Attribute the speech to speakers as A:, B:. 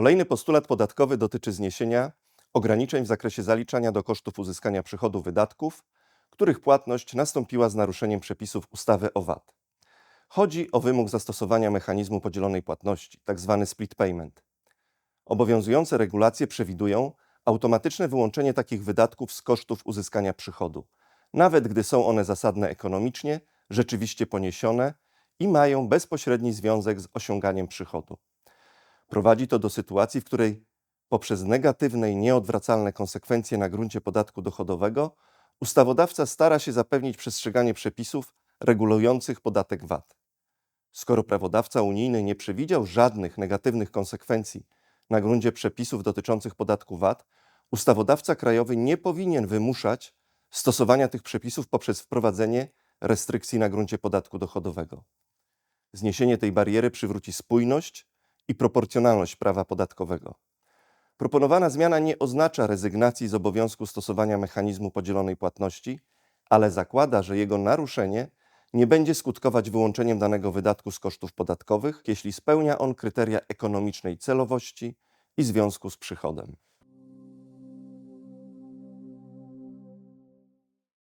A: Kolejny postulat podatkowy dotyczy zniesienia ograniczeń w zakresie zaliczania do kosztów uzyskania przychodu wydatków, których płatność nastąpiła z naruszeniem przepisów ustawy o VAT. Chodzi o wymóg zastosowania mechanizmu podzielonej płatności, tzw. split payment. Obowiązujące regulacje przewidują automatyczne wyłączenie takich wydatków z kosztów uzyskania przychodu, nawet gdy są one zasadne ekonomicznie, rzeczywiście poniesione i mają bezpośredni związek z osiąganiem przychodu. Prowadzi to do sytuacji, w której poprzez negatywne i nieodwracalne konsekwencje na gruncie podatku dochodowego ustawodawca stara się zapewnić przestrzeganie przepisów regulujących podatek VAT. Skoro prawodawca unijny nie przewidział żadnych negatywnych konsekwencji na gruncie przepisów dotyczących podatku VAT, ustawodawca krajowy nie powinien wymuszać stosowania tych przepisów poprzez wprowadzenie restrykcji na gruncie podatku dochodowego. Zniesienie tej bariery przywróci spójność i proporcjonalność prawa podatkowego. Proponowana zmiana nie oznacza rezygnacji z obowiązku stosowania mechanizmu podzielonej płatności, ale zakłada, że jego naruszenie nie będzie skutkować wyłączeniem danego wydatku z kosztów podatkowych, jeśli spełnia on kryteria ekonomicznej celowości i związku z przychodem.